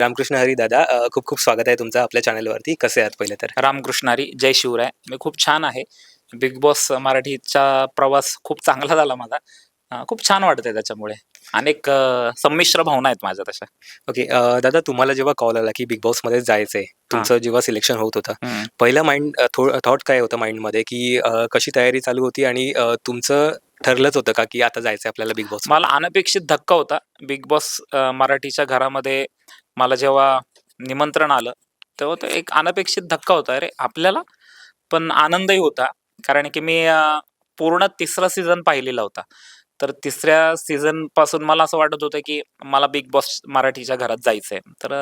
रामकृष्ण हरी दादा अ, खूप खूप स्वागत आहे तुमचं आपल्या चॅनलवरती. कसे आहात पहिले तर? रामकृष्णारी जय शिवराय. मी खूप छान आहे. बिग बॉस मराठीचा प्रवास खूप चांगला झाला माझा. अं, खूप छान वाटतंय त्याच्यामुळे. अनेक अं, संमिश्र भावना आहेत माझ्या तशा. ओके अ, दादा तुम्हाला जेव्हा कॉल आला की बिग बॉसमध्ये जायचंय तुमचं जेव्हा सिलेक्शन होत होतं. पहिलं माइंड थॉट काय होतं माइंडमध्ये की अ, कशी तयारी चालू होती आणि अ, तुमचं ठरलंच होतं का की आता जायचंय आपल्याला बिग बॉस? मला अनपेक्षित धक्का होता. बिग बॉस अं, मराठीच्या घरामध्ये मला जेव्हा निमंत्रण आलं तेव्हा तो एक अनपेक्षित धक्का होता. अरे आपल्याला पण आनंदही होता. कारण की मी पूर्ण तिसरा सीझन पाहिलेला होता. तर तिसऱ्या सीझनपासून मला असं वाटत होतं की मला बिग बॉस मराठीच्या घरात जायचंय. तर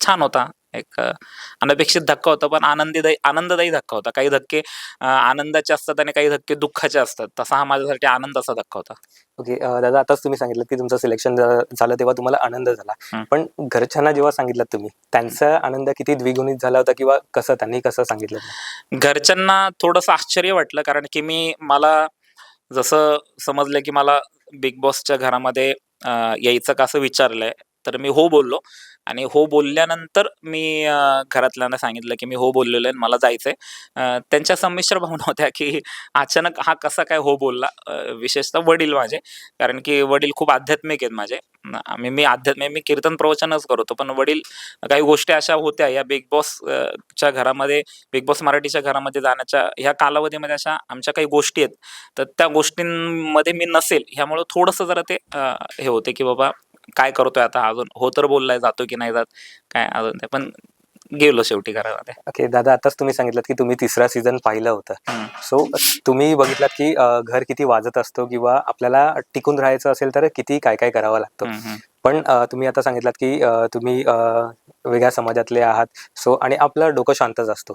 छान होता. एक अनपेक्षित धक्का होता पण आनंदीदायी आनंददायी धक्का होता. काही धक्के अं, आनंदाचे असतात आणि काही धक्के दुःखाचे असतात. तसा हा माझ्यासाठी आनंदाचा धक्का होता. ओके अ, दादा आताच तुम्ही सांगितलं की तुमचं सिलेक्शन झालं तेव्हा तुम्हाला आनंद झाला. हं. पण घरच्यांना जेव्हा सांगितलं तुम्ही त्यांचा आनंद किती द्विगुणित झाला होता किंवा कसं त्यांनी कसं सांगितलं? घरच्यांना थोडंसं आश्चर्य वाटलं कारण की मी मला जसं समजलं की मला बिग बॉसच्या घरामध्ये अं, यायचं का असं विचारलंय तर मी हो बोललो. आणि हो बोलल्यानंतर मी घरातल्यांना सांगितलं की मी हो बोललेलो आहे मला जायचंय. आहे त्यांच्या संमिश्र भावना होत्या की अचानक हा कसा काय हो बोलला विशेषतः वडील माझे. कारण की वडील खूप आध्यात्मिक आहेत माझे. मी मी आध्यात्मिक मी कीर्तन प्रवचनच करतो पण वडील काही गोष्टी अशा होत्या या बिग बॉस च्या घरामध्ये बिग बॉस मराठीच्या घरामध्ये जाण्याच्या ह्या कालावधीमध्ये अशा आमच्या काही गोष्टी आहेत. तर त्या गोष्टींमध्ये मी नसेल ह्यामुळं थोडंसं जरा ते हे होते की बाबा काय करतोय आता? अजून हो तर बोललाय जातो की नाही जात? काय अजून ते पण गेलो शेवटी घरामध्ये. ओके दादा आताच तुम्ही सांगितलं की तुम्ही तिसरा सीझन पाहिलं होतं. सो तुम्ही बघितलात की अ, घर किती वाजत असतो किंवा आपल्याला टिकून राहायचं असेल तर किती काय काय करावं लागतं? हम्म, हम्म. पण अ, तुम्ही आता सांगितलात की अ, तुम्ही अ, वेगळ्या समाजातले आहात. सो आणि आपलं डोकं शांतच असतो.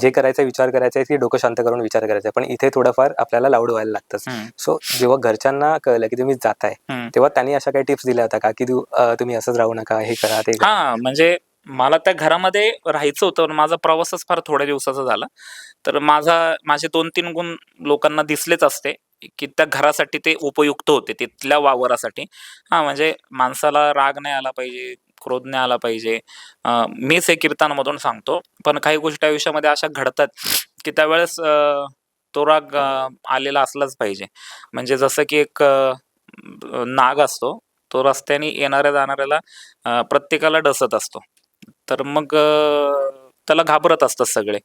जे करायचा विचार करायचा आहे की डोकं शांत करून विचार करायचा पण इथे थोडंफार आपल्याला लाऊड व्हायला हम्म, सो जेव्हा घरच्यांना कळलं की तुम्ही जाताय. तेव्हा त्यांनी अशा काही टिप्स दिल्या होत्या का? की तू तुम्ही असंच राहू नका हे करा ते हा म्हणजे मला त्या घरामध्ये राहायचं होतं माझा प्रवासच फार थोड्या दिवसाचा झाला. तर माझा माझे दोन तीन गुण लोकांना दिसलेच असते की त्या घरासाठी ते उपयुक्त होते तिथल्या वावरासाठी. हा म्हणजे माणसाला राग नाही आला पाहिजे क्रोध नाही आला पाहिजे. मीच हे कीर्तनामधून सांगतो. पण काही गोष्टी आयुष्यामध्ये अशा घडतात की त्यावेळेस तो राग आलेला असलाच पाहिजे. म्हणजे जसं की एक नाग असतो तो रस्त्याने येणाऱ्या जाणाऱ्याला प्रत्येकाला डसत असतो. तर मग त्याला घाबरत असतात सगळे.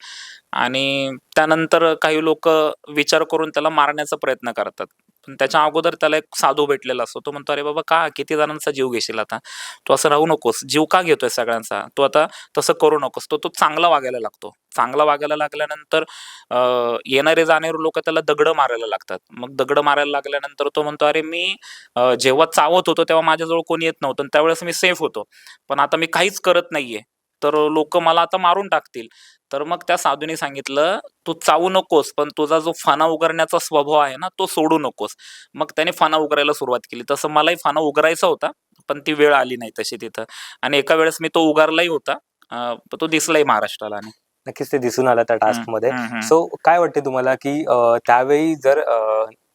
आणि त्यानंतर काही लोक विचार करून त्याला मारण्याचा प्रयत्न करतात. पण त्याच्या अगोदर त्याला एक साधू भेटलेला असतो. तो म्हणतो अरे बाबा का? किती जणांचा जीव घेशील आता? तू असं राहू नकोस. जीव का घेतोय सगळ्यांचा? तू आता तसं करू नकोस. तो तो चांगला वागायला लागतो. चांगला वागायला लागल्यानंतर येणारे जाणारे लोक त्याला दगड मारायला लागतात. मग दगड मारायला लागल्यानंतर तो म्हणतो अरे मी जेव्हा चावत होतो तेव्हा माझ्याजवळ कोणी येत नव्हतं आणि त्यावेळेस मी सेफ होतो. पण आता मी काहीच करत नाहीये. तर लोक मला आता मारून टाकतील. तर मग त्या साधूने सांगितलं तू चावू नकोस पण तुझा जो फाना उगरण्याचा स्वभाव आहे ना तो सोडू नकोस. मग त्याने फाना उगरायला सुरुवात केली. तसं मलाही फाना उगरायचा होता पण ती वेळ आली नाही तशी तिथं. आणि एका वेळेस मी तो उगारलाही होता. तो दिसलाही महाराष्ट्राला आणि. नक्कीच ते दिसून आलं त्या टास्कमध्ये. सो काय वाटते तुम्हाला की त्यावेळी जर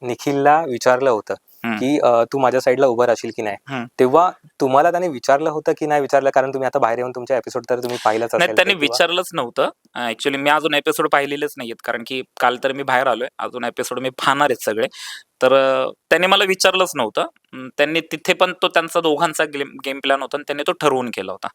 निखिलला विचारलं होतं. की तू माझ्या साईडला उभं राहशील की नाही. तेव्हा तुम्हाला त्याने विचारलं होतं की नाही विचारलं? कारण तुम्ही आता बाहेर येऊन तुमच्या एपिसोड तर तुम्ही पाहिलंच त्यांनी विचारलंच नव्हतं. ऍक्च्युली मी अजून एपिसोड पाहिलेलेच नाहीयेत. कारण की काल तर मी बाहेर आलोय. अजून एपिसोड मी पाहणार आहेत सगळे. तर त्यांनी मला विचारलंच नव्हतं. त्यांनी तिथे पण तो त्यांचा दोघांचा गेम गेम प्लॅन होता आणि त्यांनी तो ठरवून केला होता.